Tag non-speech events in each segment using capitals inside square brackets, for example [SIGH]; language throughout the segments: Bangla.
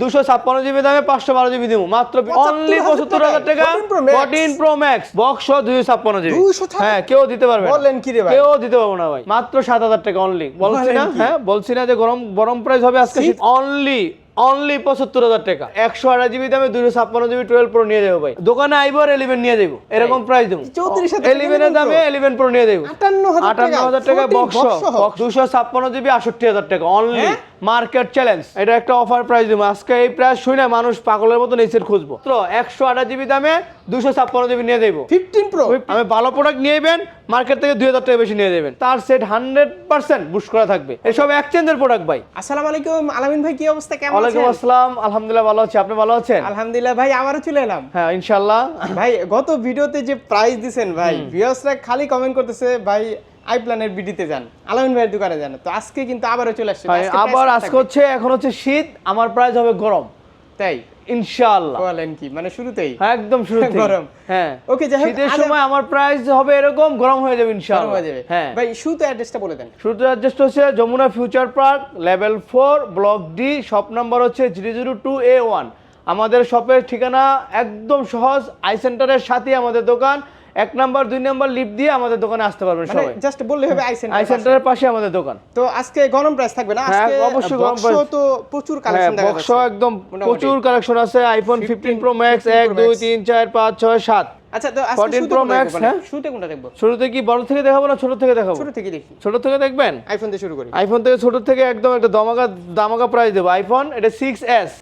দুশো ছাপ্পান্ন জিবি দামে পাঁচশো বারো জিবি দিব মাত্র অনলি পঁচাত্তর হাজার টাকা। 14 ফোরটিন প্রো ম্যাক্স বক্স দুশো ছাপ্পান্ন জিবি। হ্যাঁ কেউ দিতে পারবে না। বললেন কি রে ভাই? কেউ দিতে পারব না ভাই। মাত্র সাত হাজার টাকা অনলি বলছি না হ্যাঁ বলছি না যে গরম গরম প্রাইস হবে আজকে অনলি অনলি পঁচাত্তর হাজার টাকা। একশো আঠাশ জিবি দামে দুশো ছাপ্পান্ন জিবি টুয়েলভ প্রো নিয়ে যাব ভাই। দোকানে আইবো আর এলিভেন নিয়ে যাব এরকম প্রাইস দেবো এলিভেনের দামে এলিভেন প্রো নিয়ে যাব। 58,000 আটান্ন হাজার টাকা। বক্স দুশো ছাপ্পান্ন জিবি আষট্টি হাজার টাকা। অনলি? Market challenge. এটা একটা অফার প্রাইস দেবো। আজকে এই প্রাইস শুনে মানুষ পাগলের মতো নিচের খুঁজবো। তো একশো আঠাশ জিবি দামে দুশো ছাপ্পান্ন জিবি নিয়ে দেবো 15 প্রো আমি ভালো প্রোডাক্ট নিয়ে যাবেন মার্কেট থেকে দুই হাজার টাকা বেশি নিয়ে যাবেন তার সেট হান্ড্রেড পার্সেন্ট বুশ করা থাকবে। এসব এক্সচেঞ্জের প্রোডাক্ট ভাই। আসসালামু আলাইকুম আলামিন ভাই কি অবস্থা? কেমন ওয়ালাইকুম আছেন আসসালাম। আলহামদুলিল্লাহ ভালো আছি। আপনি ভালো আছেন? আলহামদুলিল্লাহ ভাই আবারও চলে এলাম। হ্যাঁ ইনশাল্লাহ ভাই গত ভিডিওতে যে প্রাইস দিছেন ভাই ভিউয়ার্সরা খালি কমেন্ট করতেছে ভাই আই প্ল্যানের বিডিতে যান আলামিন ভাইয়ের দোকানে যান। তো আজকে কিন্তু আবারও চলে আসছে আবার আজকে হচ্ছে এখন হচ্ছে শীত আমার প্রাইস হবে গরম। তাই? ইনশাআল্লাহ। বলেন কি মানে শুরুতেই। হ্যাঁ, একদম শুরু গরম। হ্যাঁ। Okay, যাই শীতের সময় আমার প্রাইস হবে এরকম গরম হয়ে যাবে ইনশাআল্লাহ। হয়ে যাবে। হ্যাঁ। ভাই শুরুতে অ্যাড্রেসটা বলে দেন। শুরুতে অ্যাড্রেসটা হচ্ছে Jamuna future park level block D shop number হচ্ছে zero zero two A one আমাদের শপের ঠিকানা একদম সহজ আই সেন্টারের সাথেই আমাদের দোকান। এক নাম্বার দুই নাম্বার লিফট দিয়ে আমাদের দোকানে আসতে পারবেন মানে সবাই। জাস্ট বললে হবে আই আই সেন্টারের পাশে। আমাদের দোকান। তো আজকে গরম প্রাইস থাকবে না? হ্যাঁ, আজকে অবশ্যই গরম প্রাইস তো প্রচুর হ্যাঁ কালেকশন দেখা বক্স যাচ্ছে। একদম প্রচুর কালেকশন আছে আইফোন 15 ফিফটিন প্রো ম্যাক্স 15 এক Pro দুই Max। তিন চার পাঁচ ছয় সাত। আচ্ছা তো আজকে 14 শুরুতে Pro কোনটা দেখব? হ্যাঁ? শুরুতে কোনটা দেখব? শুরুতে কি বড় থেকে দেখাবো না ছোট থেকে দেখাবো? শুরু থেকে দেখি। ছোট থেকে দেখবেন? আইফোন দিয়ে শুরু করি। আইফোন থেকে ছোট থেকে একদম একটা দমাকা দামাকা প্রাইস দেবো। আইফোন এটা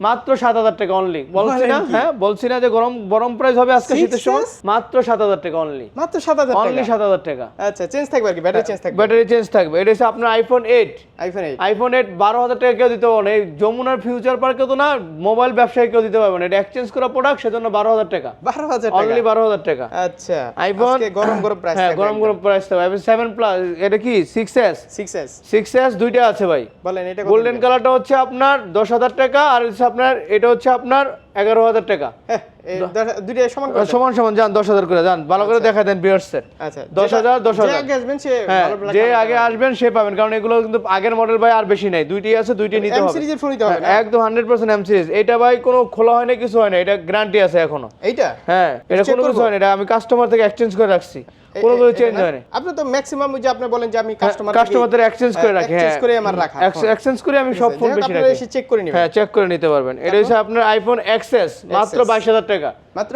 মাত্র সাত হাজার টাকা অনলি বলছি না হ্যাঁ বলছি না যে গরম গরম প্রাইস হবে আজকে শীতের সময়। মাত্র সাত হাজার টাকা অনলি মাত্র অনলি টাকা? সাত হাজার টাকা। আচ্ছা চেঞ্জ থাকবে আর কি ব্যাটারি চেঞ্জ থাকবে। ব্যাটারি চেঞ্জ থাকবে। এটা হচ্ছে আপনার iPhone eight iPhone eight iPhone eight বারো হাজার টাকা কেউ দিতে পারবে না। এই যমুনার ফিউচার পার্কে তো না মোবাইল ব্যবসায়ী কেউ দিতে পারবে না। এটা এক্সচেঞ্জ করা প্রোডাক্ট সেজন্য বারো হাজার টাকা। বারো হাজার টাকা। অনলি বারো হাজার টাকা। আচ্ছা আইফোন গরম গরম প্রাইস হ্যাঁ গরম গরম প্রাইস থাকবে আইফোন সেভেন প্লাস এটা কি? Six S six S six S দুইটা আছে ভাই। বলেন এটা গোল্ডেন কালারটা হচ্ছে আপনার দশ হাজার টাকা আর হচ্ছে আপনার এটা হচ্ছে আপনার এগারো হাজার টাকা। হ্যাঁ এই দশ- দুইটা সমান সমান সমান যান দশ হাজার করে যান ভালো করে দেখা দেন বিয়ার্সের আচ্ছা দশ হাজার, দশ যে হাজার। আগে আসবেন সে হ্যাঁ যে আগে। আসবেন সে পাবেন। কারণ এগুলো কিন্তু আগের মডেল ভাই আর বেশি নাই। দুইটি আছে দুইটি নিতে হবে। সিরিজের ফোন নিতে হবে হ্যাঁ, একদম হান্ড্রেড পার্সেন্ট এম সিরিজ এটা ভাই কোনো খোলা হয় না কিছু হয় না এটা গ্যারান্টি আছে এখনও। এইটা? হ্যাঁ এটা কোনো কিছু হয় না এটা আমি কাস্টমার থেকে এক্সচেঞ্জ করে রাখছি। কোনো কিছু চেঞ্জ হয়? না আপনি তো ম্যাক্সিমাম যে আপনি বলেন যে আমি কাস্টমার কাস্টমারদের এক্সচেঞ্জ করে রাখি exchange হ্যাঁ। করে আমার রাখা এক্সচেঞ্জ করে আমি সব ফোন বেশি রাখি। এসে চেক করে নিবেন। হ্যাঁ চেক করে নিতে পারবেন। এটা হচ্ছে আপনার আইফোন এক্সএস মাত্র XS বাইশ হাজার টাকা। মাত্র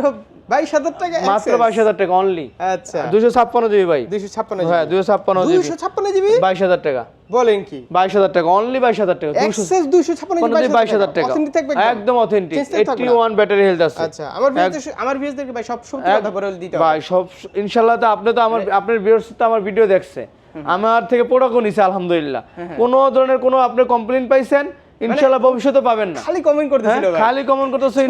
বাইশ হাজার টাকা মাত্র বাইশ হাজার টাকা অনলি আচ্ছা। দুশো ছাপ্পান্ন জিবি ভাই। দুইশো ছাপ্পান্ন হ্যাঁ দুশো ছাপ্পান্ন জিবি দুইশো ছাপ্পান্ন জিবি বাইশ হাজার টাকা। বলেন কি? বাইশ হাজার টাকা অনলি বাইশ হাজার টাকা। এক্সেস দুইশো ছাপ্পান্ন জিবি বাইশ হাজার টাকা। থাকবে একদম? Authentic eighty one battery health আছে। আচ্ছা আমার ভিউজ আমার ভিউজ ভাই সব সত্যি কথা বলে দিতে ভাই সব ইনশাল্লাহ তো আপনি তো আমার আপনার ভিউয়ার্স তো আমার ভিডিও দেখছে। আমার থেকে প্রোডাক্টও নিছে আলহামদুলিল্লাহ। হ্যাঁ, কোনো ধরনের কোনো আপনি কমপ্লেন পাইছেন? ইনশাল্লাহ ভবিষ্যতে পাবেন না। খালি কমেন্ট করতেছিল হ্যাঁ, ভাই। খালি কমেন্ট করতেছে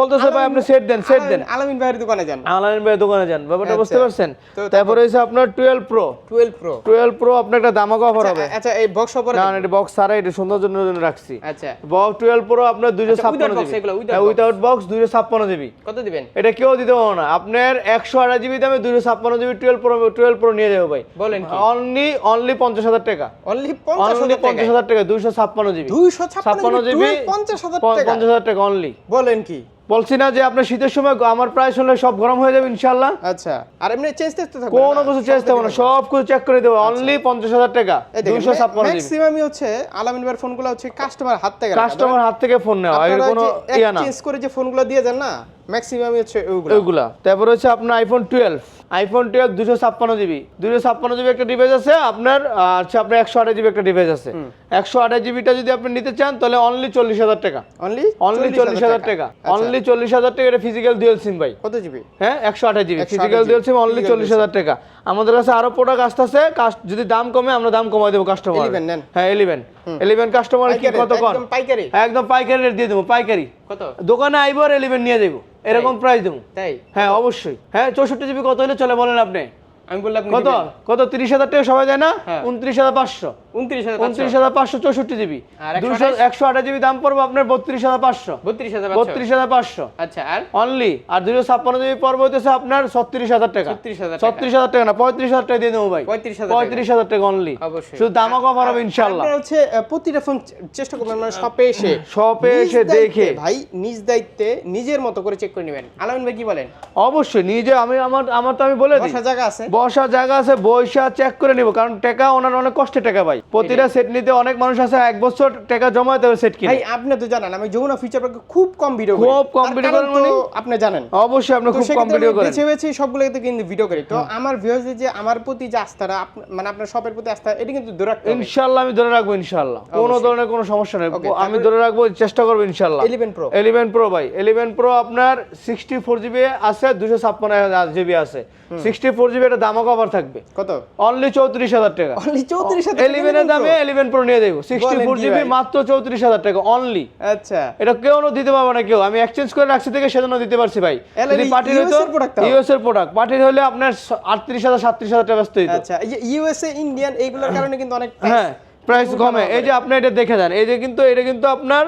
বলতেছে ভাই আপনি সেট দেন সেট দেন। আলামিন- আলামিন ভাইয়ের দোকানে যান। আলাইন ভাই দোকানে যান। ব্যাপারটা বুঝতে আচ্ছা। পারছেন তারপরে হচ্ছে আপনার twelve pro twelve pro twelve pro আপনার একটা দামাকা অফার হবে। আচ্ছা এই বক্স অফার না না, এটা বক্স ছাড়া এটা সুন্দর জন্য জন্য রাখছি। আচ্ছা। বক্স টুয়েলভ প্রো আপনার দুইশো আচ্ছা, ছাপ্পান্ন without box জিবি এগুলো, উইথাউট বক্স দুইশো ছাপ্পান্ন জিবি কত দিবেন? এটা কেউ দিতে পারব না। আপনার একশো আঠাশ জিবি দামে দুইশো ছাপ্পান্ন GB twelve pro twelve pro নিয়ে যাব ভাই। বলেন কি? অনলি অনলি পঞ্চাশ হাজার টাকা। অনলি পঞ্চাশ অনলি হাজার পঞ্চাশ টাকা হাজার টাকা দুইশো ছাপ্পান্ন জিবি দুইশো ছাপ্পান্ন ছাপ্পান্ন জিবি জিবি পঞ্চাশ হাজার টাকা। পঞ্চাশ হাজার টাকা অনলি বলেন কি? বলছি না যে আপনার শীতের সময় আমার প্রায় শুনলে সব গরম হয়ে যাবে ইনশাল্লাহ আচ্ছা আর এমনি চেঞ্জ থাকবে কোনো কিছু চেঞ্জ থাকবে না সব কিছু চেক করে দেবো। অনলি পঞ্চাশ হাজার টাকা দুইশো ছাপ্পান্ন ম্যাক্সিমামই হচ্ছে আলামিন ভাইয়ের ফোনগুলো হচ্ছে কাস্টমার হাত থেকে কাস্টমার হাত থেকে ফোন নেওয়া এর কোনো ইয়া না। চেঞ্জ করে যে ফোনগুলো দিয়ে যান না ম্যাক্সিমামই হচ্ছে ওইগুলো ওইগুলা তারপর হচ্ছে আপনার আইফোন টুয়েলভ আইফোন টুয়েলভ দুশো ছাপ্পান্ন জিবি দুশো ছাপ্পান্ন জিবি একটা ডিভাইস আছে আপনার আহ, হচ্ছে আপনার একশো আঠাশ জিবি একটা ডিভাইস আছে। একশো আঠাশ জিবিটা যদি আপনি নিতে চান তাহলে অনলি চল্লিশ হাজার টাকা। অনলি অনলি চল্লিশ হাজার টাকা। অনলি চল্লিশ হাজার টাকা এটা ফিজিক্যাল ডুয়েল সিম ভাই। কত জিবি হ্যাঁ একশো আঠাশ GB physical dual SIM only চল্লিশ হাজার টাকা। আমাদের কাছে আরও প্রোডাক্ট আসতেছে। যদি দাম কমে আমরা দাম কমাই দেবো কাস্টমার 11 নেন। হ্যাঁ ইলেভেন ইলেভেন কাস্টমার কি কত কর একদম পাইকারি। একদম পাইকারি রেট দিয়ে দেবো পাইকারি। কত? দোকানে আইবো আর ইলেভেন নিয়ে যাব এরকম প্রাইস দেবো। তাই? হ্যাঁ অবশ্যই। হ্যাঁ চৌষট্টি জিবি কত হলে চলে বলেন আপনি? আমি বললাম কত? কত? তিরিশ হাজার টাকা সবাই দেয় না? হ্যাঁ। উনত্রিশ হাজার পাঁচশো। উনত্রিশ হাজার উনত্রিশ হাজার পাঁচশো চৌষট্টি জিবি। আর দুশো একশো আঠাশ জিবি দাম পড়বে আপনার বত্রিশ হাজার পাঁচশো। বত্রিশ হাজার বত্রিশ হাজার পাঁচশো। আচ্ছা আর? অনলি আর দুশো ছাপ্পান্ন জিবি পর্ব হইতেছে আপনার ছত্রিশ হাজার টাকা। 36,000 ছত্রিশ হাজার টাকা না পঁয়ত্রিশ হাজার টাকা দিয়ে দেবো ভাই। 35,000 টাকা। পঁয়ত্রিশ হাজার টাকা অনলি অবশ্যই। শুধু দামও কভার হবে ইনশাল্লাহ হচ্ছে প্রতিটা ফোন চেষ্টা করবেন মানে শপে এসে। [CLEARS THROAT] শপে এসে দেখে। ভাই নিজ দায়িত্বে নিজের মতো করে চেক করে নেবেন। আলামিন ভাই কি বলেন? অবশ্যই নিজে আমি আমার আমার তো আমি বলে দিই। বসার জায়গা আছে? বসার জায়গা আছে বৈশা চেক করে নিব কারণ টাকা ওনার অনেক কষ্টের টাকা ভাই। প্রতিটা সেট নিতে অনেক মানুষ আছে এক বছর টাকা জমাতে হবে সেট কিনে। ভাই আপনি তো জানেন আমি যমুনা ফিচার পার্কে খুব কম ভিডিও করি। খুব কম video করেন মানে? আপনি জানেন। অবশ্যই আপনি খুব কম ভিডিও করেন। বেছে বেছে সবগুলোতে কিন্তু ভিডিও করি। তো আমার ভিউয়ার্সদের যে আমার প্রতি যে আস্থাটা মানে আপনার শপের প্রতি আস্থা এটা কিন্তু দূর রাখতে হবে। ইনশাল্লাহ আমি ধরে রাখব ইনশাল্লাহ কোনো ধরনের কোনো সমস্যা নেই। আমি ধরে রাখব চেষ্টা করব ইনশাল্লাহ 11 প্রো ইলেভেন প্রো ভাই। ইলেভেন প্রো আপনার সিক্সটি ফোর জিবি আছে দুশো ছাপ্পান্ন জিবি আছে। সিক্সটি ফোর জিবি এটা দামও কভার থাকবে। কত? অনলি চৌত্রিশ হাজার টাকা। অনলি চৌত্রিশ হাজার ইলেভেনের দামে ইলেভেন প্রো নিয়ে দেবো সিক্সটি ফোর জিবি মাত্র চৌত্রিশ হাজার টাকা অনলি আচ্ছা। এটা কেউ দিতে পারবে না কেউ। আমি এক্সচেঞ্জ করে রাখছি থেকে সেজন্য দিতে পারছি ভাই। যদি পার্টির তাও? ইউএস এর প্রোডাক্ট পার্টির হলে আপনার আটত্রিশ হাজার সাতত্রিশ হাজার টাকা ব্যস্ত হইতো। আচ্ছা ইউএসএ ইন্ডিয়ান এইগুলোর কারণে কিন্তু অনেক হ্যাঁ প্রাইস কমে। এই যে আপনি এটা দেখে যান এই যে কিন্তু এটা কিন্তু আপনার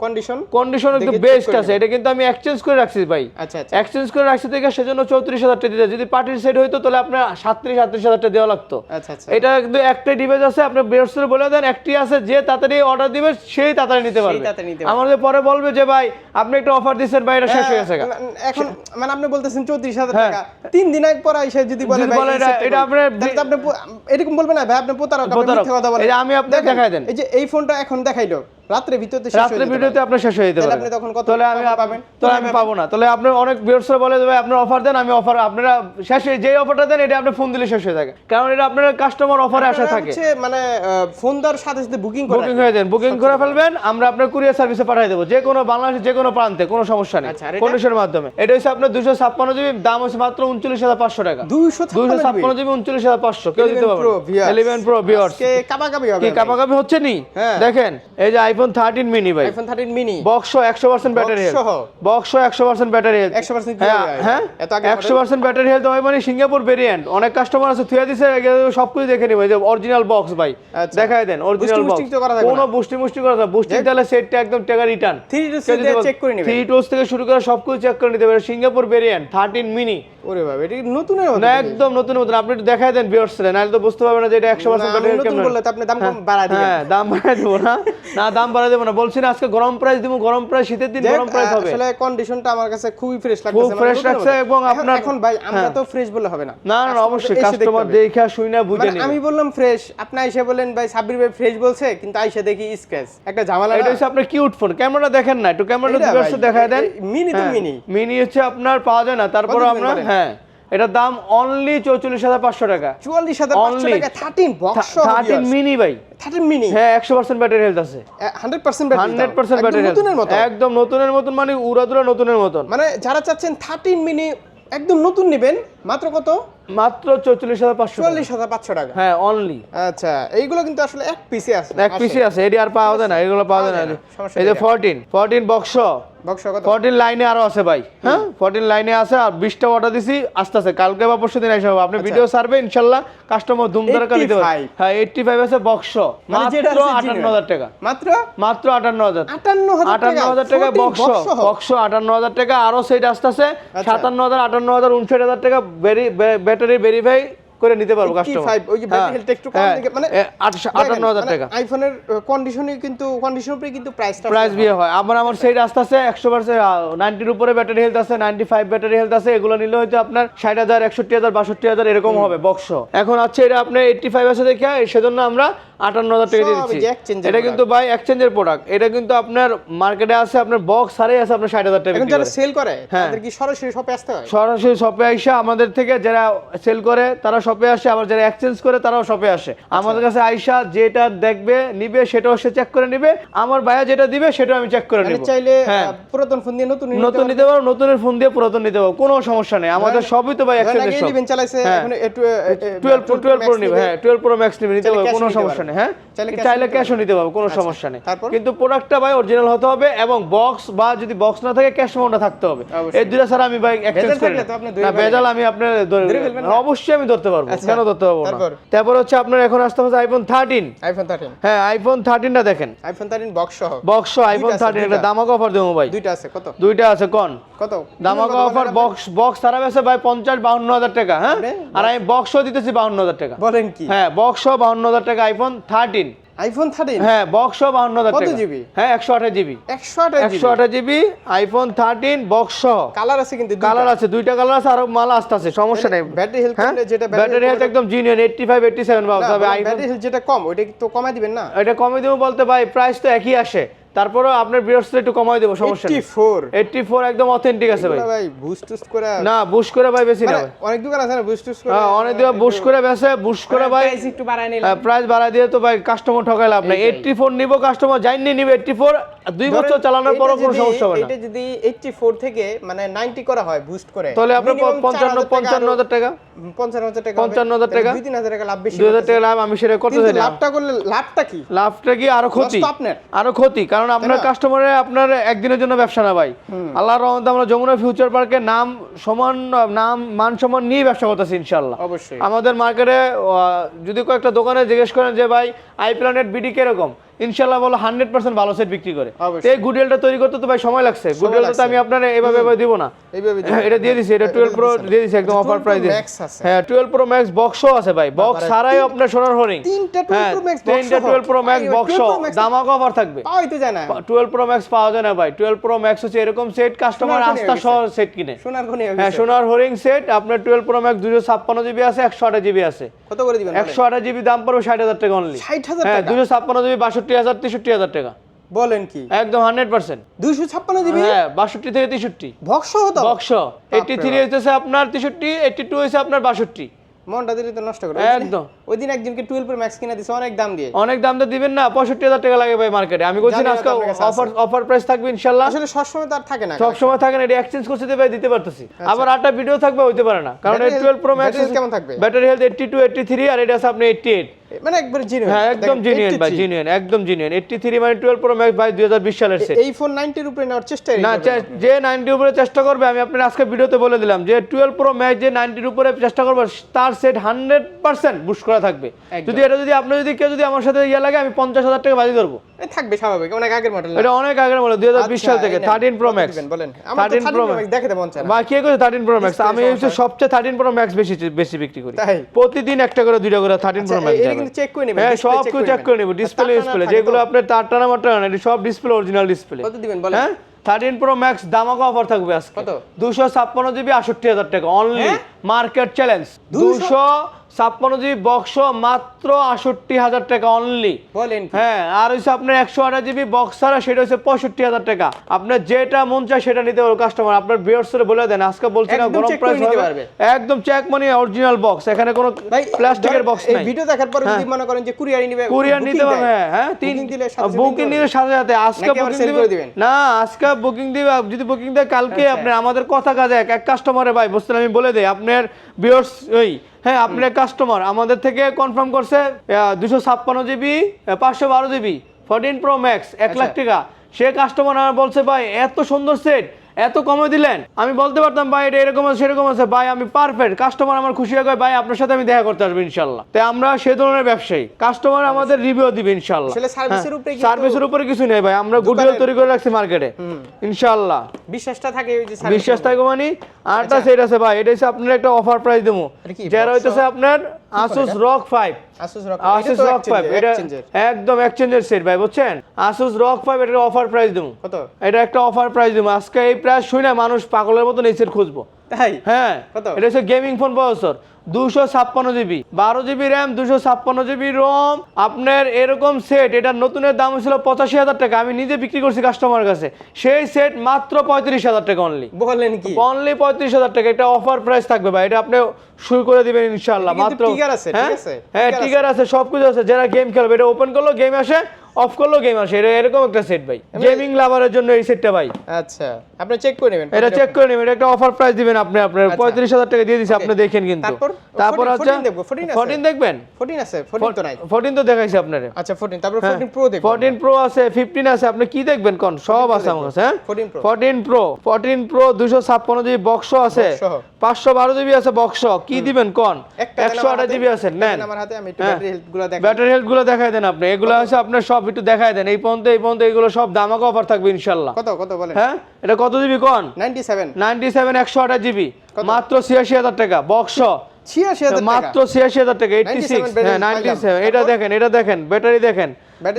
কন্ডিশন কন্ডিশন একটু বেস্ট আছে এটা কিন্তু আমি এক্সচেঞ্জ করে রাখছি ভাই। আচ্ছা আচ্ছা। এক্সচেঞ্জ করে রাখছি থেকে সেজন্য চৌত্রিশ হাজার টাকা দিতে যদি পার্টির সেট হইতো তাহলে আপনার সাতত্রিশ হাজার টাকা দেওয়া লাগতো। আচ্ছা আচ্ছা। এটা কিন্তু একটাই ডিভাইস আছে আপনি বেরোসের বলে দেন একটি আছে যে তাড়াতাড়ি অর্ডার দিবে সেই তাড়াতাড়ি নিতে পারবে। আমাদের পরে বলবে যে ভাই আপনি একটা অফার দিচ্ছেন ভাই এটা শেষ হয়ে গেছে এখন মানে আপনি বলতেছেন চৌত্রিশ হাজার হ্যাঁ। টাকা। তিন দিন আগে পরে এসে যদি বলে এটা- আপনি এরকম বলবেন না ভাই আপনি প্রতারক কথা বলেন। আমি আপনাকে দেখাই দেন। এই যে এই ফোনটা এখন দেখাইলো। রাত্রে শেষ রাত্রে ভিডিওতে আপনার শেষ হয়ে যেতে পারে। আপনি তখন কত তাহলে আমি পাবেন? তাহলে আমি পাবো না। তাহলে আপনার অনেক ভিউয়ার্সরা বলে ভাই আপনার অফার দেন আমি অফার আপনারা শেষে যে অফারটা দেন এটা আপনি ফোন দিলে শেষ হয়ে থাকে। কারণ এটা আপনার কাস্টমার অফারে আসা থাকে। মানে ফোন দেওয়ার সাথে সাথে বুকিং করে বুকিং হয়ে যান। বুকিং করে ফেলবেন আমরা আপনার কুরিয়ার সার্ভিসে পাঠিয়ে দেবো। যে কোনো বাংলাদেশের যে কোনো প্রান্তে কোনো সমস্যা নেই। আচ্ছা, কন্ডিশনের মাধ্যমে। এটা হচ্ছে আপনার দুশো ছাপ্পান্ন জিবি দাম হচ্ছে মাত্র উনচল্লিশ হাজার পাঁচশো টাকা। দুইশো দুশো ছাপ্পান্ন জিবি উনচল্লিশ হাজার পাঁচশো। কেউ দিতে পারবে pro viewers eleven pro viewers কাবাকাবি হবে কি কাপাকাপি হচ্ছে নি? হ্যাঁ। দেখেন এই যে আইফোন থার্টিন মিনি ভাই। আইফোন থার্টিন মিনি বক্স একশো পার্সেন্ট ব্যাটারি হেলথ? বক্স একশো পার্সেন্ট ব্যাটারি হেলথ 100% কি হ্যাঁ এত আগে একশো পার্সেন্ট ব্যাটারি হেলথ হয় মানে সিঙ্গাপুর ভেরিয়েন্ট অনেক কাস্টমার আছে থুয়া দিছে সব কিছু দেখে নিবে। যে অরিজিনাল বক্স ভাই। আচ্ছা। দেখাই দেন অরিজিনাল বক্স কোনো? বুস্টি মুস্টি করা যাবে বুস্টিং তাহলে সেটটা একদম টাকা return three two three check করে নেবেন থ্রি টোস থেকে শুরু করে সব কিছু চেক করে নিতে পারে। সিঙ্গাপুর ভেরিয়েন্ট থার্টিন মিনি ওরে বাবা এটা নতুনের মতো না একদম নতুন নতুন আপনি একটু দেখাই দেন নাহলে তো বুঝতে পারবে না যে এটা একশো না, পার্সেন্ট আমি ব্যাটারি নতুন বললে তো আপনি দাম কম বাড়া দিবেন। হ্যাঁ দাম বাড়াই দেবো না। না দাম বাড়াই দেবো না। বলছি না আজকে গরম প্রাইস দিব গরম প্রাইস শীতের দিন গরম প্রাইস হবে। আসলে কন্ডিশনটা আমার কাছে খুবই ফ্রেশ মানে fresh নতুনের লাগছে এবং আপনার- এখন ভাই আমরা হ্যাঁ। তো ফ্রেশ বলে হবে না। না না, অবশ্যই কাস্টমার। দেখা বুঝে মানে আমি বললাম ফ্রেশ আপনি এসে বলেন ভাই সাব্বির ভাই ফ্রেশ বলছে কিন্তু আইসা দেখি স্ক্র্যাচ একটা ঝামেলা এটা হচ্ছে আপনার কিউট ফোন ক্যামেরা দেখেন না একটু ক্যামেরাটা এটা দেখায় দেন। মিনি তো মিনি। মিনি হচ্ছে আপনার পাওয়া যায় না তারপর আমরা? হ্যাঁ এটার দাম অনলি চৌচল্লিশ হাজার পাঁচশো টাকা। চুয়াল্লিশ হাজার পাঁচশো টাকা থার্টিন বক্স থার্টিন মিনি ভাই। থার্টিন মিনি হ্যাঁ একশো পার্সেন্ট ব্যাটারি হেলথ আছে। Hundred percent hundred percent battery নতুনের মতো একদম নতুনের মতন মানে উড়াদুরা নতুনের মতন। মানে যারা চাচ্ছেন থার্টিন মিনি একদম নতুন নেবেন মাত্র কত? মাত্র চৌচল্লিশ হাজার পাঁচশো চুয়াল্লিশ হাজার পাঁচশো টাকা। হ্যাঁ অনলি আচ্ছা এইগুলো কিন্তু আসলে এক পিসে আছে। এক পিসি আছে এডি আর পাওয়া যায় না এগুলো পাওয়া যায় না। এই যে ফোরটিন ফোরটিন বক্স ফোরটিন লাইনে আরও আছে ভাই হ্যাঁ? ফোরটিন লাইনে আছে আর বিশটা অর্ডার দিছি আস্তে আস্তে কালকে বা পরশু দিন এসে আপনি ভিডিও সারবে ইনশাল্লাহ কাস্টমার ধুম ধরে নিতে পারবে। 85 হ্যাঁ এইটটি ফাইভ আছে বক্স মানে মাত্র আটান্ন হাজার টাকা। মাত্র? মাত্র আটান্ন হাজার। আটান্ন হাজার আটান্ন হাজার টাকা বক্স বক্স আটান্ন হাজার টাকা আরও সেট আসতে আছে আচ্ছা। সাতান্ন হাজার আটান্ন হাজার উনষাট হাজার টাকা ব্যাটারি ভেরিফাই করে নিতে পারব কাস্টমার ওই যে battery health একটু কম দিকে, মানে টাকা। আইফোনের কন্ডিশনে কিন্তু কন্ডিশন উপরে কিন্তু প্রাইসটা প্রাইস বিয়ে হয়। আমার আমার সেই রাস্তা আছে একশো পার্সেন্ট নাইনটির উপরে ব্যাটারি হেলথ আছে নাইনটি ফাইভ ব্যাটারি হেলথ আছে এগুলো নিলে হয়তো আপনার ষাট হাজার একষট্টি হাজার বাষট্টি হাজার এরকম হবে বক্স এখন আছে এটা আপনার এইটটি ফাইভ আছে দেখে সেজন্য আমরা আটান্ন হাজার টাকা দিয়ে দিচ্ছি। এটা কিন্তু ভাই এক্সচেঞ্জের প্রোডাক্ট এটা কিন্তু আপনার মার্কেটে আছে আপনার বক্স সারে আছে আপনার ষাট হাজার টাকা যারা সেল করে হ্যাঁ। তাদের কি সরাসরি শপে আসতে হয়? সরাসরি শপে আইসা আমাদের থেকে যারা সেল করে তারা শপে আসে। আবার যারা এক্সচেঞ্জ করে তারাও শপে আসে। আচ্ছা। আমাদের কাছে আইসা যেটা দেখবে নিবে সেটাও সে চেক করে নিবে। আমার ভাইয়া যেটা দিবে সেটাও আমি চেক করে মানে নিব। চাইলে হ্যাঁ। পুরাতন ফোন দিয়ে নতুন নতুন নিতে পারো নতুনের ফোন দিয়ে পুরাতন নিতে পারো কোনো সমস্যা নেই। আমাদের সবই তো ভাই এক্সচেঞ্জের সব ইলেভেন চালাইছে হ্যাঁ। এখন টুয়েলভ টুয়েলভ প্রো নিবে। হ্যাঁ টুয়েলভ প্রো ম্যাক্স নিবে নিতে পারো কোনো সমস্যা পারবে। নেই হ্যাঁ? চাইলে ক্যাশও নিতে পারব। কোনো আচ্ছা, সমস্যা নেই। কিন্তু প্রোডাক্টটা ভাই অরিজিনাল হতে হবে এবং বক্স বা যদি বক্স না থাকে ক্যাশ অ্যামাউন্টটা থাকতে হবে। এই দুইটা ছাড়া আমি ভাই এক্সচেঞ্জ করি না। ভেজাল আমি আপনার? অবশ্যই আমি ধরতে পারব। আচ্ছা, কেন ধরতে পারব না? তারপর? হচ্ছে আপনার এখন আসতে হবে আইফোন থার্টিন আইফোন থার্টিন হ্যাঁ আইফোন থার্টিনটা দেখেন। আইফোন থার্টিন বক্স সহ। বক্স আইফোন আছে, থার্টিন একটা দুইটা। দামাক অফার দেবো ভাই। দুইটা আছে কত? দুইটা আছে কোন? কত? দামাক অফার বক্স বক্স সারা বেছে ভাই পঞ্চাশ বাউন্ন হাজার টাকা হ্যাঁ? আপনি? আর আমি বক্সও দিতেছি বাউন্ন হাজার টাকা? বলেন কি? হ্যাঁ বক্সও বাউন্ন হাজার টাকা আইফোন থার্টিন আইফোন থার্টিন হ্যাঁ বক্সও বাহান্ন হাজার কত জিবি হ্যাঁ একশো আঠাশ জিবি একশো আঠাশ একশো আঠাশ জিবি আইফোন থার্টিন বক্স সহ। কালার আছে কিন্তু কালার আছে দুইটা কালার আছে আরও মাল আসতে আছে সমস্যা নেই। ব্যাটারি হেলথ যেটা ব্যাটারি হেলথ একদম genuine eighty five eighty seven তবে আইফোন ব্যাটারি হেলথ যেটা কম ওইটা তো কমাই দিবেন না। এটা কমে দেবো বলতে ভাই প্রাইস তো একই আসে। তারপরেও আপনার বৃহস্পতি একটু কমাই দেবো সমস্যা নেই। 84 এইটটি ফোর একদম অথেন্টিক আছে ভাই। ভাই বুস্ট টুস্ট করে না বুশ করে ভাই বেশি না মানে অনেক দোকান আছে না বুস্ট টুস্ট করে? হ্যাঁ অনেক দিন বুশ করে বেসে বুশ করে ভাই প্রাইস একটু বাড়ায় নিলাম। প্রাইস বাড়া দিয়ে তো ভাই কাস্টমার ঠকাই লাভ নাই। এইটাই। এইটটি ফোর নিবো কাস্টমার যাইনি নিবে এইটটি ফোর দুই বছর চালানোর পরও কোনো সমস্যা হবে না। এটা যদি 84 থেকে মানে 90 করা হয় বুস্ট করে তাহলে আপনার minimum পঞ্চান্ন 4000 টাকা পঞ্চান্ন আরো- হাজার টাকা 55000 টাকা। টাকা। দুই টাকা? লাভ বেশি টাকা লাভ আমি সেটা করতে চাই লাভটা করলে লাভটা কি? লাভটা কি? আরও ক্ষতি। আপনার। আরও ক্ষতি। কারণ আপনার না? আপনার একদিনের জন্য ব্যবসা না ভাই। আল্লাহর রহমতে আমরা যমুনা ফিউচার নাম সমান নাম মান সমান নিয়ে ব্যবসা করতেছি ইনশাল্লাহ অবশ্যই। আমাদের মার্কেটে যদি কয়েকটা দোকানে জিজ্ঞেস করেন যে ভাই আই প্ল্যানেট বিডি কীরকম? ইনশাল্লাহ বলো হান্ড্রেড পার্সেন্ট ভালো সেট বিক্রি করে। এই গুডেলটা তৈরি করতে তো ভাই সময় লাগছে। গুডেলটা তো আমি আপনার এভাবে এভাবে দিব না। এটা দিয়ে দিছি। এটা টুয়েলভ প্রো দিয়ে দিছি একদম অফার প্রাইস হ্যাঁ টুয়েলভ প্রো ম্যাক্স বক্সও আছে ভাই। বক্স ছাড়াই আপনার সোনার হরিং তিনটা 12 হ্যাঁ Pro Max box তিনটা সহ। Twelve pro max box 12 Pro দামাক অফার থাকবে। টুয়েলভ প্রো ম্যাক্স পাওয়া যায় না ভাই। টুয়েলভ প্রো ম্যাক্স হচ্ছে এরকম সেট কাস্টমার আস্থা সহ সেট কিনে। সোনার হ্যাঁ সোনার হরিং সেট আপনার টুয়েলভ প্রো ম্যাক্স দুশো ছাপ্পান্ন জিবি আছে একশো আঠাশ জিবি আছে। কত করে দিবেন একশো আঠাশ জিবি দাম পড়বে ষাট হাজার টাকা অনলি 60,000 হ্যাঁ টাকা? দুশো ছাপ্পান্ন জিবি বাষট্টি হাজার তেষট্টি হাজার টাকা। বলেন কি? একদম হান্ড্রেড পার্সেন্ট। 256 দিবি? হ্যাঁ বাষট্টি থেকে তেষট্টি হতো এইটটি থ্রি হইতেছে আপনার তেষট্টি এইটটি টু হয়েছে আপনার বাষট্টি। মনটা দিলে তো নষ্ট করে। একদম। ওই দিন একজনকে 12 প্রো ম্যাক্স কিনে দিছে অনেক দাম দিয়ে। অনেক দাম তো দিবেন না পঁয়ষট্টি হাজার টাকা লাগে ভাই মার্কেটে আমি বলছি না আজকে অফার অফার প্রাইস থাকবে ইনশাল্লাহ আসলে সবসময় তো আর থাকে না সব সময় থাকে না এটা এক্সচেঞ্জ করতে দেবে দিতে পারতেছি। আবার আটটা ভিডিও থাকবে হইতে পারে না। কারণ টুয়েলভ প্রো ম্যাক্স কেমন থাকবে? Battery health eighty two eighty three আর এটা আছে আপনি এইটটি এইট মানে একবার হ্যাঁ একদম ভাই একদম জিনিয়ন এইটটি থ্রি মানে টুয়েলভ প্রো ম্যাক্স ভাই দুই হাজার বিশ সালের সেট এই ফোন 90 এর উপরে নেওয়ার চেষ্টা না যে নাইনটির উপরে চেষ্টা করবে আমি আপনার আজকে ভিডিওতে বলে দিলাম যে টুয়েলভ প্রো ম্যাক্স যে নাইনটির উপরে চেষ্টা করবে তার সেট হান্ড্রেড পার্সেন্ট বুশ করা থাকবে। যদি এটা যদি আপনি যদি কেউ যদি আমার সাথে ইয়ে লাগে আমি পঞ্চাশ হাজার টাকা বাজি ধরবো। থাকবে স্বাভাবিক অনেক আগের মডেল এটা অনেক আগের হাজার বিশ সাল থেকে থার্টিন প্রো ম্যাক্স বলেন? আমার 13 13 প্রো ম্যাক্স দেখাতে মন চায় না। বা কে করে থার্টিন প্রো ম্যাক্স আমি হচ্ছে সবচেয়ে থার্টিন প্রো ম্যাক্স বেশি বেশি বিক্রি করি। প্রতিদিন একটা করে দুইটা করে থার্টিন আচ্ছা, প্রো ম্যাক্স এটা কিন্তু check করে নেবেন, হ্যাঁ সব কিছু চেক করে। নেব। ডিসপ্লে ডিসপ্লে যেগুলো আপনার তার টানা মাত্রা না এটা সব ডিসপ্লে অরিজিনাল ডিসপ্লে কত দিবেন বলেন? হ্যাঁ? থার্টিন প্রো ম্যাক্স দামাকা অফার থাকবে আজকে? দুশো ছাপ্পান্ন জিবি আষট্টি হাজার টাকা। অনলি? মার্কেট চ্যালেঞ্জ 200 দুশো ছাপ্পান্ন জিবি বক্স মাত্র আষট্টি হাজার টাকা অনলি বলেন হ্যাঁ আর হচ্ছে আপনার একশো আঠাশ জিবি বক্স ছাড়া সেটা হচ্ছে পঁয়ষট্টি হাজার টাকা। আপনার যেটা মন চায় সেটা নিতে পারবে কাস্টমার আপনার বিয়ার্সরে বলে দেন আজকে বলছি না গরম প্রাইস হবে। একদম চেক মানে অরিজিনাল বক্স এখানে কোনো প্লাস্টিকের বক্স নাই। ভিডিও দেখার পরে যদি মনে করেন যে কুরিয়ার নিবে কুরিয়ার নিতে পারবে হ্যাঁ, হ্যাঁ তিন দিলে বুকিং পারবে। সাথে সাথে আজকে বুকিং দিবেন? না আজকে বুকিং দিবে যদি বুকিং দেয় কালকে আচ্ছা। আপনি আমাদের কথা কাজে এক এক কাস্টমারে ভাই বুঝতে আমি বলে দেই আপনার বিয়ার্স ওই হ্যাঁ আপনার কাস্টমার আমাদের থেকে কনফার্ম করছে দুশো ছাপ্পান্ন জিবি পাঁচশো বারো জিবি ফোরটিন প্রো ম্যাক্স এক লাখ আচ্ছা। টাকা। সে কাস্টমার আমার বলছে ভাই এত সুন্দর সেট এত কমে দিলেন। আমি বলতে পারতাম ভাই এটা এরকম আছে সেরকম আছে। ভাই আমি পারফেক্ট কাস্টমার আমার খুশি হয়ে ভাই আপনার সাথে আমি দেখা করতে আসব ইনশাল্লাহ। তাই আমরা সে ধরনের ব্যবসায়ী। কাস্টমার আমাদের রিভিউ দিবে ইনশাল্লাহ। সার্ভিসের উপরে সার্ভিসের উপরে কিছু নেই ভাই। আমরা গুডউইল তৈরি করে রাখছি মার্কেটে ইনশাল্লাহ। বিশ্বাসটা থাকে বিশ্বাস থাকবে মানে আরটা সেট আছে ভাই এটা হচ্ছে আপনার একটা অফার প্রাইস দেবো। যারা হইতেছে আপনার Asus ROG five Asus ROG five এটা একদম এক্সচেঞ্জের সেট ভাই বুঝছেন? আসুস রক ফাইভ এটা অফার প্রাইস দেবো। কত? এটা একটা অফার প্রাইস দেবো। আজকে এই প্রাইস শুনে মানুষ পাগলের মতন এই সেট খুঁজবো। তাই? হ্যাঁ। এটা হচ্ছে গেমিং ফোন প্রসেসর দুশো ছাপ্পান্ন জিবি বারো জিবি র্যাম দুশো ছাপ্পান্ন জিবি রোম আপনার এরকম সেট নতুনের দাম ছিল পঁচাশি হাজার টাকা। আমি নিজে বিক্রি করছি কাস্টমার কাছে। সেই সেট মাত্র পঁয়ত্রিশ হাজার টাকা অনলি বলেন কি? অনলি পঁয়ত্রিশ হাজার টাকা। এটা অফার প্রাইস থাকবে ভাই। এটা আপনি শুরু করে দিবেন ইনশাল্লাহ মাত্র হ্যাঁ? আছে? হ্যাঁ আছে। সবকিছু আছে। যারা গেম খেলবে এটা ওপেন করল গেম আসে অফ করল গেম আসে এটা এরকম একটা সেট ভাই। গেমিং লাভারের জন্য এই সেটটা ভাই। আচ্ছা আপনি চেক করে নেবেন। এটা চেক করে নেবেন এটা একটা অফার প্রাইস দিবেন আপনি আপনার পঁয়ত্রিশ হাজার টাকা দিয়ে দিচ্ছি আপনি দেখেন কিন্তু। তারপর? 14 হচ্ছে 14 দেখব, 14 আছে? দেখবেন? 14 আছে 14 তো নাই। ফোরটিন তো দেখাইছি আপনারে। আচ্ছা 14 তারপর হ্যাঁ। 14 প্রো দেখব ফোরটিন প্রো আছে ফিফটিন আছে আপনি কি দেখবেন কোন? সব আছে আমার কাছে হ্যাঁ? 14 Pro। Fourteen pro fourteen pro দুশো ছাপ্পান্ন জিবি বক্স আছে। Box সহ। পাঁচশো বারো জিবি আছে বক্স কি দিবেন কোন? একটা দেন একশো আমার আঠাশ হাতে, জিবি আছে নেন। আমার হাতে আমি একটু। ব্যাটারি হেলথগুলো দেখাই। ব্যাটারি হেলথগুলো দেখাই দেন আপনি। এগুলো আছে আপনার সব একটু দেখাই দেন। এই পর্যন্ত এই পর্যন্ত এগুলো সব দামাকা অফার থাকবে ইনশাল্লাহ। কত কত বলেন? হ্যাঁ? এটা কত জিবি কোন? 97 নাইনটি সেভেন একশো আঠাশ জিবি মাত্র ছিয়াশি হাজার টাকা বক্স 86000 মাত্র ছিয়াশি হাজার টাকা এইটটি 97 সিক্স নাইনটি সেভেন এটা দেখেন এটা দেখেন ব্যাটারি দেখেন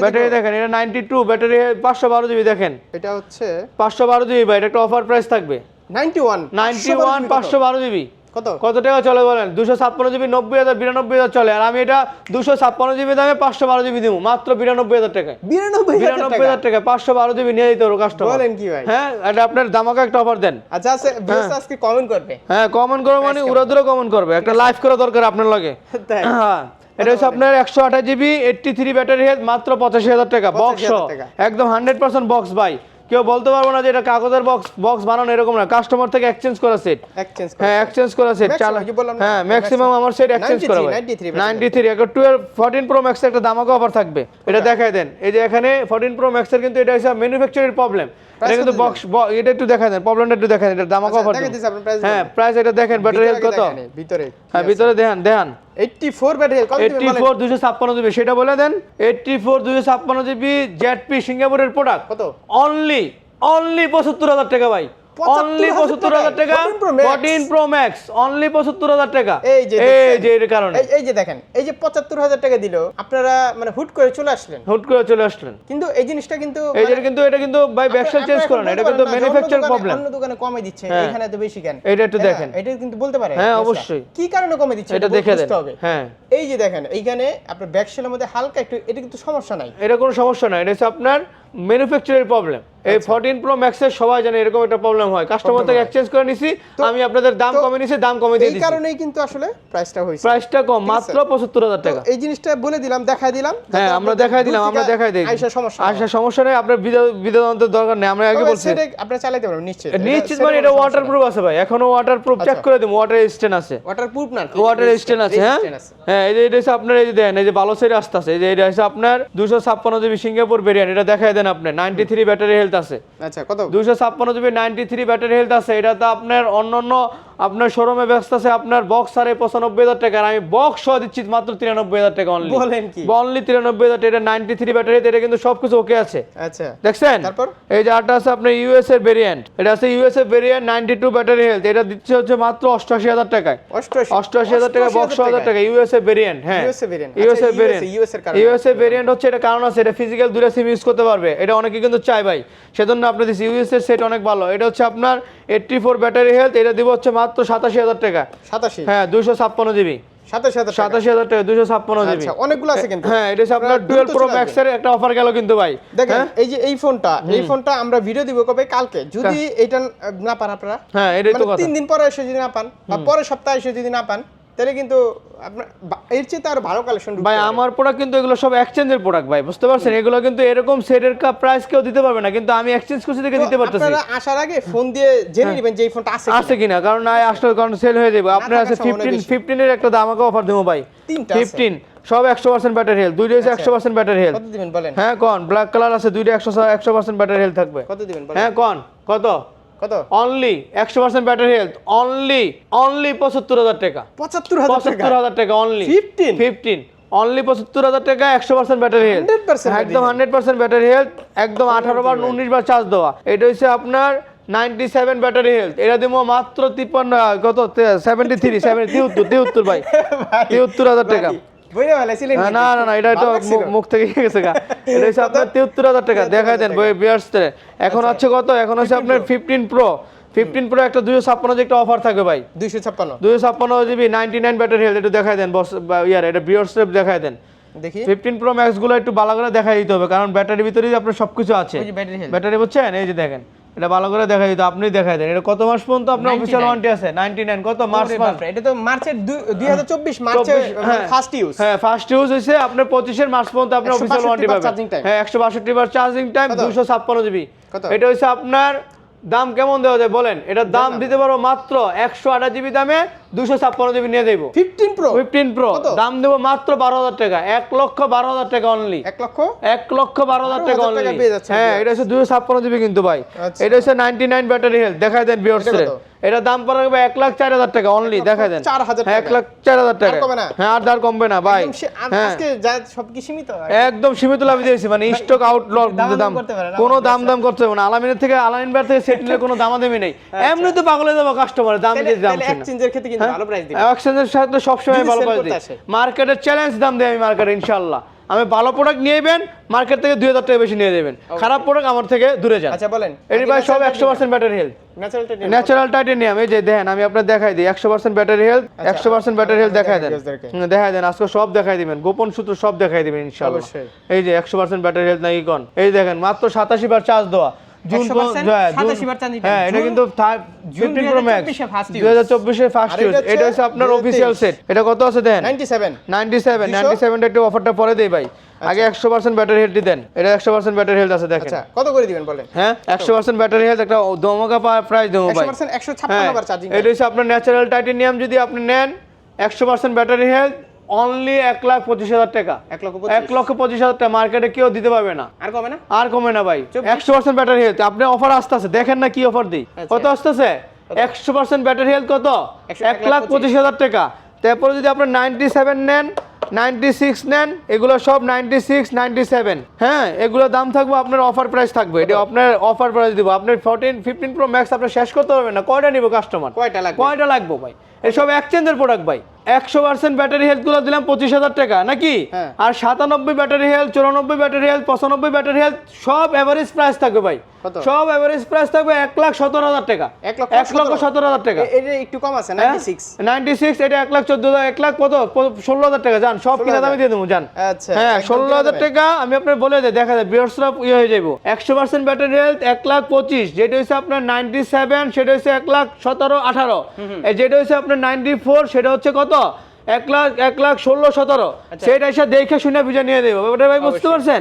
ব্যাটারি দেখেন এটা নাইনটি টু ব্যাটারি পাঁচশো বারো জিবি দেখেন। এটা হচ্ছে পাঁচশো বারো জিবি বা এটা একটা অফার প্রাইস থাকবে। 91 নাইনটি ওয়ান পাঁচশো বারো জিবি। কত? কত টাকা চলে বলেন? দুশো ছাপ্পান্ন জিবি নব্বই হাজার বিরানব্বই হাজার চলে। আর আমি এটা দুশো ছাপ্পান্ন জিবি দামে পাঁচশো বারো জিবি দিব মাত্র বিরানব্বই হাজার টাকায়। 92000 বিরানব্বই টাকা? হাজার টাকা পাঁচশো বারো জিবি নিয়ে দিতে কাস্টমার বলেন কি ভাই? হ্যাঁ এটা আপনার দামাকা একটা অফার দেন। আচ্ছা ভিউয়ার্স আজকে কমেন্ট করবে। হ্যাঁ কমেন্ট করো মানে উড়াদুরা কমেন্ট করবে। একটা লাইভ করা দরকার আপনার লাগে। হ্যাঁ এটা হচ্ছে আপনার একশো আঠাশ GB eighty three battery health মাত্র পঁচাশি হাজার টাকা বক্স 85,000 টাকা। একদম হান্ড্রেড পার্সেন্ট বক্স ভাই কেউ বলতে পারব না যে এটা কাগজের বক্স বক্স বানানো এরকম না। কাস্টমার থেকে এক্সচেঞ্জ করা সেট এক্সচেঞ্জ হ্যাঁ এক্সচেঞ্জ করা সেট? হ্যাঁ ম্যাক্সিমাম আমার সেট এক্সচেঞ্জ করা 93, 93 নাইনটি থ্রি একটা টুয়েলভ ফোরটিন প্রো ম্যাক্স একটা দামাকা অফার থাকবে। এটা দেখায় দেন। এই যে এখানে ফোরটিন প্রো ম্যাক্সের কিন্তু এটা হচ্ছে ম্যানুফ্যাকচারের প্রবলেম এটা কিন্তু বক্স এটা একটু দেখাই দেন প্রবলেমটা একটু দেখেন এটা আচ্ছা, হ্যাঁ প্রাইস এটা দেখেন ব্যাটারি হেলথ কত? ভিতরে। হ্যাঁ ভিতরে দেখান দেখান। 84 ব্যাটারি জিবি সেটা বলে দেন। এইটটি ফোর দুশো ছাপ্পান্ন জিবি জেডপি সিঙ্গাপুরের প্রোডাক্ট কত? অনলি অনলি পঁচাত্তর হাজার টাকা ভাই। 75,000 অনলি টাকা? 14 Pro Max। Fourteen pro max only পঁচাত্তর হাজার টাকা। এই যে এই যে এর কারণে। এই এই যে দেখেন এই যে 75000 টাকা দিল আপনারা মানে হুট করে চলে আসলেন। হুট করে চলে আসলেন। কিন্তু এই জিনিসটা কিন্তু এই যে মানে কিন্তু এটা কিন্তু ভাই ব্যবসা চেঞ্জ এখন করেন এটা কিন্তু না যে অন্য ম্যানুফ্যাকচার প্রবলেম অন্য দোকানে কমে দিচ্ছে হ্যাঁ। এখানে তো বেশি কেন? এটা একটু দেখেন। এটা কিন্তু বলতে পারে হ্যাঁ, অবশ্যই। কি কারণে কমে দিচ্ছে? এটা দেখে দেন। হ্যাঁ। এই যে দেখেন এইখানে আপনার মধ্যে হালকা একটু এটা কিন্তু সমস্যা নাই। এটা কোনো সমস্যা না এটা হচ্ছে আপনার ম্যানুফ্যাকচারের প্রবলেম এই ফোরটিন প্রো ম্যাক্সের সবাই জানে এরকম একটা প্রবলেম হয়। কাস্টমার থেকে এক্সচেঞ্জ করে নিছি আমি আপনাদের দাম কমে নিছি দাম কমে দিয়ে এই কারণেই কিন্তু আসলে প্রাইসটা হয়েছে। প্রাইসটা কম মাত্র পঁচাত্তর হাজার টাকা। এই জিনিসটা বলে দিলাম দেখাই দিলাম হ্যাঁ আমরা দেখাই দিলাম আমরা দেখাই দিই। আইসা সমস্যা আচ্ছা সমস্যা নেই আপনার বিদ্যুতের দরকার নেই আমরা আগে বলছি। আপনারা চালাতে পারবেন নিশ্চিত নিশ্চিত মানে এটা ওয়াটার প্রুফ আছে ভাই এখনও ওয়াটার প্রুফ চেক করে দিন ওয়াটার স্টেন আছে। ওয়াটার প্রুফ না ওয়াটার স্টেন আছে হ্যাঁ? হ্যাঁ এই যে এটা আপনার এই যে দেন এই যে ভালো সাইড আসতে আছে এই যে এটা হচ্ছে আপনার দুশো ছাপ্পান্ন জিবি সিঙ্গাপুর ভেরিয়েন্ট এটা দেখাই দেন আপনি নাইনটি থ্রি ব্যাটারি হেলথ আছে। আচ্ছা কত? দুশো ছাপ্পান্ন GB ninety three battery health আছে। এটা তো আপনার অন্যান্য আপনার শোরুমে ব্যস্ত আছে আপনার বক্স সাড়ে পঁচানব্বই হাজার টাকা। আমি বক্স সহ দিচ্ছি মাত্র তিরানব্বই হাজার টাকা অনলি বলেন কি? অনলি তিরানব্বই হাজার টাকা এটা নাইনটি থ্রি ব্যাটারি এটা কিন্তু সবকিছু ওকে আছে। আচ্ছা। দেখছেন? তারপর? এই যে আরটা আছে আপনার ইউএস এর ভেরিয়েন্ট এটা আছে ইউএস এর variant ninety two battery health এটা দিচ্ছে হচ্ছে মাত্র অষ্টআশি হাজার টাকায়। অষ্টআশি। হাজার টাকা বক্স হাজার টাকা। ইউএস এর ভেরিয়েন্ট হ্যাঁ। ইউএস এর আচ্ছা, ভেরিয়েন্ট কারণে। ইউএস এর ভেরিয়েন্ট হচ্ছে এটা কারণ আছে এটা ফিজিক্যাল দুটো সিম ইউজ করতে পারবে। এটা অনেকে কিন্তু চাই ভাই। সেজন্য আপনি দিচ্ছি ইউএস এর সেট অনেক ভালো। এটা হচ্ছে আপনার এইটটি ফোর ব্যাটারি হেলথ এটা দিব হচ্ছে মাত্র সাতাশি হাজার টাকা। সাতাশি? হ্যাঁ দুইশো ছাপ্পান্ন জিবি। সাতাশি হাজার টাকা। সাতাশি হাজার টাকা দুশো ছাপ্পান্ন জিবি। আচ্ছা অনেকগুলো আছে কিন্তু। হ্যাঁ এটা আপনার আপনারা ডুয়েল প্রো ম্যাক্স এর একটা অফার গেল কিন্তু ভাই। দেখেন হ্যাঁ? এই যে এই ফোনটা এই ফোনটা আমরা ভিডিও দিব কবে? কালকে। যদি এটা না পান আপনারা হ্যাঁ এটাই তো মানে তিন দিন পরে এসে যদি না পান বা পরের সপ্তাহে এসে যদি না পান তাহলে কিন্তু আপনার এর চেয়ে তো আরও ভালো কালেকশন ভাই আমার প্রোডাক্ট কিন্তু এগুলো সব এক্সচেঞ্জের প্রোডাক্ট ভাই বুঝতে পারছেন? এগুলো কিন্তু এরকম সেটের কা প্রাইস কেউ দিতে পারবে না কিন্তু আমি এক্সচেঞ্জ করছি দেখে দিতে পারতেছি। আপনারা আসার আগে ফোন দিয়ে জেনে নেবেন যে এই ফোনটা আছে আছে কিনা। কারণ না আসলে কারণ সেল হয়ে যাবে। আপনার আছে সম্ভাবনা ফিফটিন বেশি। ফিফটিনের একটা দামাকে অফার দেবো ভাই। তিনটা আছে। ফিফটিন সব একশো পার্সেন্ট ব্যাটারি হেলথ দুইটা হচ্ছে একশো পার্সেন্ট ব্যাটারি হেলথ কত দিবেন বলেন? হ্যাঁ কন ব্ল্যাক কালার আছে দুইটা একশো একশো পার্সেন্ট ব্যাটারি হেলথ থাকবে। কত দিবেন বলেন? হ্যাঁ কন কত? কত? অনলি একশো percent battery health only only পঁচাত্তর হাজার টাকা। পঁচাত্তর পঁচাত্তর হাজার টাকা অনলি 15? ফিফটিন অনলি পঁচাত্তর হাজার টাকা একশো পার্সেন্ট ব্যাটারি হেলথ একদম হান্ড্রেড পার্সেন্ট ব্যাটারি হেলথ একদম আঠারো বার উনিশ বার চার্জ দেওয়া। এটা হচ্ছে আপনার নাইনটি সেভেন ব্যাটারি হেলথ এটা দিব মাত্র তিপ্পান্ন কত? সেভেন্টি থ্রি সেভেন তিহত্তর তিহত্তর [LAUGHS] ভাই। তিহত্তর হাজার টাকা। ফেলাইছিলেন হ্যাঁ, না না না এটা তো মুখ- মুখ থেকে গেছে গা। এটা হচ্ছে আপনার [LAUGHS] তিহত্তর হাজার টাকা দেখাই দেন বিয়ার্সতে এখন হচ্ছে কত? এখন হচ্ছে আপনার ফিফটিন প্রো ফিফটিন প্রো একটা দুশো ছাপ্পান্ন যে একটা অফার থাকবে ভাই। ছাপ্পান্ন। দুশো ছাপ্পান্ন GB ninety nine battery health একটু দেখাই দেন বস ইয়ার এটা দেখাই দেন। দেখি। ফিফটিন প্রো ম্যাক্সগুলো একটু ভালো করে দেখাই দিতে হবে কারণ ব্যাটারির ভিতরেই আপনার সবকিছু আছে। ব্যাটারি ব্যাটারি বুঝছেন? এই যে দেখেন। এটা ভালো করে দেখাই যেত আপনি দেখাই দেন। এটা কত মাস পর্যন্ত আপনার 99 অফিসিয়াল ওয়ারেন্টি আছে? নাইনটি নাইন কত মার্চ মাস? এটা তো মার্চের দুই হাজার চব্বিশ মার্চে। ফার্স্ট ইউজ হ্যাঁ ফার্স্ট ইউজ হইছে আপনার 25 এর মার্চ পর্যন্ত আপনার 162 অফিসিয়াল ওয়ারেন্টি পাবেন। হ্যাঁ একশো বাষট্টি বার চার্জিং টাইম কত? দুশো ছাপ্পান্ন জিবি কত? এটা হইছে আপনার দাম কেমন দেওয়া যায় বলেন? এটার দাম দিতে পারো মাত্র একশো আঠাশ জিবি দামে দুশো ছাপ্পান্ন জিবি নিয়ে দেবো ফিফটিন প্রো ফিফটিন প্রো দাম দেবো মাত্র বারো হাজার টাকা। এক লক্ষ বারো হাজার টাকা অনলি এক লক্ষ? এক লক্ষ বারো হাজার টাকা অনলি হ্যাঁ এটা হচ্ছে দুশো ছাপ্পান্ন জিবি কিন্তু ভাই। আচ্ছা। এটা হচ্ছে নাইনটি নাইন ব্যাটারি হেলথ দেখাই দেন বিয়ার্স এটা দাম পড়বে এক লাখ চার হাজার টাকা অনলি দেখাই দেন। চার হাজার হ্যাঁ, এক লাখ চার হাজার টাকা। হ্যাঁ আর দার কমবে না ভাই। হ্যাঁ। আজকে যা সব কি। সীমিত একদম সীমিত লাভ দিয়েছি মানে স্টক আউট দাম কোনো দাম দাম করতে হবে না। আলামিনের থেকে আলামিন বার থেকে সেট নিলে কোনো দামাদামি নেই। এমনি তো পাগলে যাব কাস্টমার দাম দিয়ে দাম এক্সচেঞ্জের ক্ষেত্রে কিন্তু ভালো প্রাইস দিবে। অ্যাকশনের সাথে সবসময় ভালো প্রাইস দিই। মার্কেটের চ্যালেঞ্জ দাম দেয় আমি মার্কেটে ইনশাল্লাহ আমি ভালো প্রোডাক্ট নিয়েবেন মার্কেট থেকে দুই হাজার টাকা বেশি নিয়ে দেবেন খারাপ প্রোডাক্ট আমার থেকে দূরে যান। আচ্ছা বলেন। এটি ভাই সব একশো percent battery health natural titanium এই যে দেখেন আমি আপনার দেখাই দিই একশো পার্সেন্ট ব্যাটারি হেলথ একশো পার্সেন্ট ব্যাটারি হেলথ দেখাই দেন। দেখাই দেন আজকে সব দেখাই দিবেন গোপন সূত্র সব দেখাই দিবেন ইনশাল্লাহ এই যে একশো পার্সেন্ট ব্যাটারি হেলথ নাকি কোন? এই দেখেন মাত্র সাতাশি বার চার্জ দেওয়া। জুন হ্যাঁ, জুন- 87 বার charge দিবেন। হ্যাঁ এটা কিন্তু জুন প্রো ম্যাক্স 2024 এ first use। দুই হাজার চব্বিশে ফার্স্ট ইউজ এটা হচ্ছে আপনার 2023 অফিসিয়াল সেট এটা কত আছে দেন? 97 নাইনটি সেভেন দুশো? নাইনটি সেভেন একটু অফারটা পরে দেই ভাই। আগে একশো পার্সেন্ট ব্যাটারি হেলথ দেন। এটা একশো পার্সেন্ট ব্যাটারি হেলথ আছে দেখেন। আচ্ছা কত করে দিবেন বলেন? হ্যাঁ একশো পার্সেন্ট ব্যাটারি হেলথ একটা দমকা প্রাইস দেবো ভাই। 100% 156 হ্যাঁ বার চার্জিং এটা হচ্ছে আপনার ন্যাচারাল টাইটেনিয়াম যদি আপনি নেন একশো পার্সেন্ট ব্যাটারি হেলথ অনলি এক লাখ পঁচিশ হাজার টাকা। এক লক্ষ পঁচিশ। হাজার টাকা মার্কেটে কেউ দিতে পারবে না। আর কমে না? আর কমে না ভাই? একশো পার্সেন্ট ব্যাটারি হেলথ আপনি অফার আসতেছে দেখেন না কি অফার দিই। আচ্ছা। কত আসতেছে? একশো পার্সেন্ট ব্যাটারি হেলথ কত? এক লাখ পঁচিশ। হাজার টাকা। তারপরে যদি আপনার নাইনটি সেভেন নেন নাইনটি সিক্স নেন এগুলো সব নাইনটি সিক্স নাইনটি সেভেন হ্যাঁ এগুলো দাম থাকবে আপনার অফার প্রাইস থাকবে। এটা আপনার অফার প্রাইস দিব। আপনার ফোরটিন ফিফটিন প্রো ম্যাক্স আপনার শেষ করতে পারবেন না। কয়টা নিব কাস্টমার কয়টা লাগবে? কয়টা লাগবে ভাই? এসব এক্সচেঞ্জের প্রোডাক্ট ভাই। একশো পার্সেন্ট ব্যাটারি হেলথগুলো দিলাম পঁচিশ হাজার টাকা নাকি? হ্যাঁ। আর সাতানব্বই ব্যাটারি হেলথ চুরানব্বই ব্যাটারি হেলথ পঁচানব্বই ব্যাটারি হেলথ সব এভারেজ প্রাইস থাকবে ভাই। সব এভারেজ প্রাইস থাকবে এক লাখ সতেরো হাজার টাকা। এক লক্ষ সতেরো। হাজার টাকা। এটা একটু কম আছে? 96 নাইনটি সিক্স এটা এক লাখ চোদ্দ হাজার এক লাখ কত? ষোলো হাজার টাকা। যান সব কিনা দামে দিয়ে দেবো যান। আচ্ছা হ্যাঁ ষোলো হাজার টাকা আমি আপনার বলে দেয় দেখা যায় বিয়ার্সরা ইয়ে হয়ে যাব একশো পার্সেন্ট ব্যাটারি হেলথ এক লাখ পঁচিশ। যেটা হচ্ছে আপনার নাইনটি সেভেন সেটা হচ্ছে এক লাখ সতেরো আঠারো। যেটা হচ্ছে আপনার নাইনটি ফোর সেটা হচ্ছে কত? এক লাখ এক লাখ ষোলো সতেরো। সেটা এসে দেখে শুনে বুঝে নিয়ে দেবো। ওটা ভাই বুঝতে আচ্ছা। পারছেন?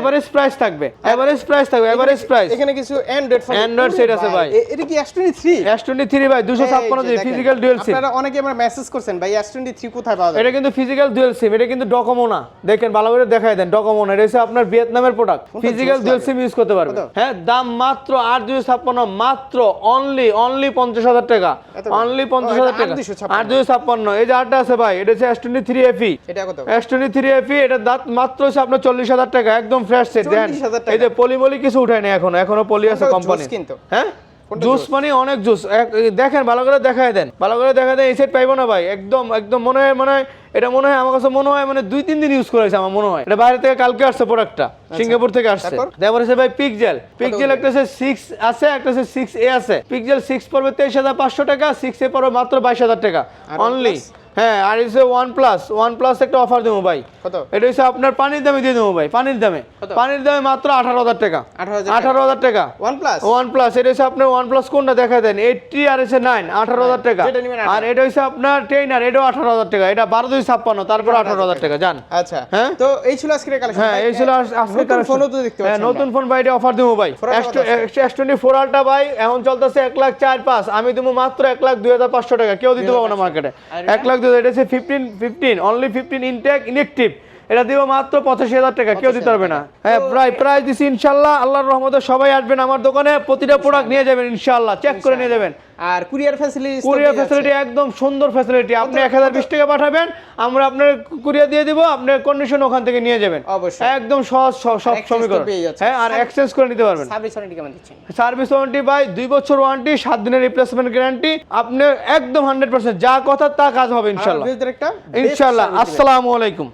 এভারেজ প্রাইস থাকবে। এভারেজ প্রাইস থাকবে এভারেজ প্রাইস এখানে কিছু অ্যান্ড্রয়েড ফোন Android set আছে ভাই। এটা কি S23 এস টোয়েন্টি থ্রি ভাই দুশো ছাপ্পান্ন এই ফিজিক্যাল ডুয়েল সিম আপনারা অনেকে আমার মেসেজ করছেন ভাই S23 কোথায় পাওয়া যাবে? এটা কিন্তু ফিজিক্যাল ডুয়েল সিম এটা কিন্তু ডকোমো না। দেখেন ভালো করে দেখাই দেন ডকোমো না। এটা হচ্ছে আপনার ভিয়েতনামের product physical dual SIM use করতে পারবে। হ্যাঁ দাম মাত্র আট দুশো ছাপ্পান্ন মাত্র অনলি অনলি পঞ্চাশ হাজার টাকা। অনলি পঞ্চাশ ও, হাজার এটা টাকা। 8,256 আট দুশো ছাপ্পান্ন। এই যে আটটা আছে ভাই এটা হচ্ছে টোয়েন্টি থ্রি এফি এটা কত? টোয়েন্টি থ্রি এফি এটা দাঁত মাত্র হচ্ছে আপনার চল্লিশ হাজার টাকা একদম ফ্রেশ সেট দেন এই যে পলি মলি কিছু উঠায় না এখনও এখনও পলি আছে কোম্পানি কিন্তু? হ্যাঁ? জুস মানে অনেক জুস দেখেন ভালো করে দেখায় দেন ভালো করে দেখা দেন এই সেট পাইবো না ভাই। একদম একদম মনে হয় মনে হয় এটা মনে হয় আমার কাছে মনে হয় মানে দুই তিন দিন ইউজ করেছে আমার মনে হয়। এটা বাইরে থেকে কালকে আসছে প্রোডাক্টটা সিঙ্গাপুর থেকে আসছে। তারপর? আছে ভাই পিকজেল পিকজেল একটা আছে সিক্স আছে একটা আছে সিক্স এ আছে। পিকজেল সিক্স পড়বে তেইশ হাজার পাঁচশো টাকা সিক্স এ পড়বে মাত্র বাইশ হাজার টাকা। অনলি? হ্যাঁ আর হচ্ছে ওয়ান প্লাস ওয়ান প্লাস একটা অফার দেবো ভাই। কত? এটা হচ্ছে আপনার পানির দামে দিয়ে দেবো ভাই পানির দামে। পানির দামে মাত্র আঠারো হাজার টাকা। আঠারো হাজার টাকা। OnePlus? ওয়ান প্লাস এটা হচ্ছে আপনার ওয়ান প্লাস কোনটা দেখা দেন? এইটটি আর হচ্ছে নাইন আঠারো হাজার টাকা। আর এটা হচ্ছে আপনার টেন আর এটাও আঠারো হাজার টাকা। এটা বারো দুই ছাপ্পান্ন তারপর আঠারো হাজার টাকা। জান আচ্ছা। হ্যাঁ? তো এই ছিল আজকের কালেকশন হ্যাঁ এই ছিল আজ- আজকে নতুন তো দেখতে হ্যাঁ নতুন ফোন ভাই এটা অফার দেবো ভাই? এস টোয়েন্টি ফোর আলটা ভাই এখন চলতেছে এক লাখ চার পাঁচ। আমি দেবো মাত্র এক লাখ দুই হাজার পাঁচশো টাকা। কেউ দিতে পারব না মার্কেটে এক লাখ হাজার এটা হচ্ছে fifteen fifteen only fifteen intact inactive এটা দিব মাত্র পঁচাশি হাজার টাকা কেউ দিতে পারবে না। হ্যাঁ প্রায় প্রায় দিছি ইনশাল্লাহ আল্লাহর রহমতে সবাই আসবেন আমার দোকানে প্রতিটা প্রোডাক্ট নিয়ে যাবেন ইনশাল্লাহ চেক করে নিয়ে যাবেন। আর কুরিয়ার ফ্যাসিলিটি কুরিয়ার ফ্যাসিলিটি একদম সুন্দর ফ্যাসিলিটি আপনি এক হাজার বিশ টাকা পাঠাবেন আমরা আপনার কুরিয়ার দিয়ে দিব আপনার কন্ডিশন ওখান থেকে নিয়ে যাবেন। অবশ্যই। একদম সহজ সব সমীকরণ। হ্যাঁ আর এক্সচেঞ্জ করে নিতে পারবেন। সার্ভিস ওয়ারেন্টি কেমন দিচ্ছেন? সার্ভিস ওয়ারেন্টি বাই দুই বছর ওয়ারেন্টি সাত দিনের রিপ্লেসমেন্ট গ্যারান্টি আপনি একদম হান্ড্রেড পার্সেন্ট যা কথা তা কাজ হবে ইনশাল্লাহ। ইনশাল্লাহ আসসালামু আলাইকুম।